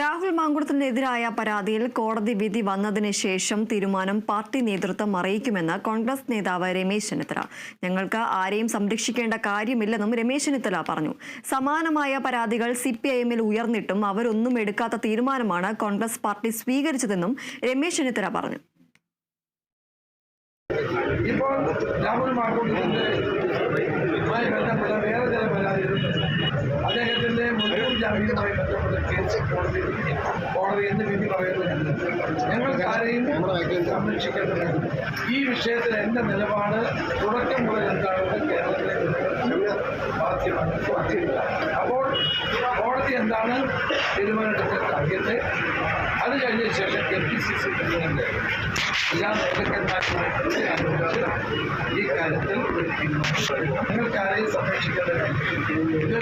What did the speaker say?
രാഹുൽ മാങ്കുളത്തിനെതിരായ പരാതിയിൽ കോടതി വിധി വന്നതിന് ശേഷം തീരുമാനം പാർട്ടി നേതൃത്വം അറിയിക്കുമെന്ന് കോൺഗ്രസ് നേതാവ് രമേശ് ചെന്നിത്തല. ഞങ്ങൾക്ക് ആരെയും സംരക്ഷിക്കേണ്ട കാര്യമില്ലെന്നും രമേശ് ചെന്നിത്തല പറഞ്ഞു. സമാനമായ പരാതികൾ സി പി ഉയർന്നിട്ടും അവരൊന്നും എടുക്കാത്ത തീരുമാനമാണ് കോൺഗ്രസ് പാർട്ടി സ്വീകരിച്ചതെന്നും രമേശ് ചെന്നിത്തല പറഞ്ഞു. ഇപ്പോൾ രാഹുൽ മാർക്കോട്ടിന്റെ ജാമ്യവുമായി ബന്ധപ്പെട്ട കേസ് കോടതി കോടതി എന്ന് വിധി പറയുന്നുണ്ട് ഞങ്ങൾക്ക് ആരെയും സംരക്ഷിക്കേണ്ടതാണ് ഈ വിഷയത്തിൽ എന്റെ നിലപാട് തുടക്കം മുതൽ എന്താണെന്ന് കേരളത്തിലെ ബാധ്യമാണ് ബാധ്യമില്ല അപ്പോൾ കോടതി എന്താണ് തീരുമാനമെടുക്കുന്നത് അറിയട്ടെ അത് കഴിഞ്ഞ ശേഷം M P C C president എല്ലാ നേതാക്കന്മാരുമായി ഈ കാര്യത്തിൽ നിങ്ങൾക്ക് ആരെയും സംരക്ഷിക്കേണ്ടത് ഇതൊരു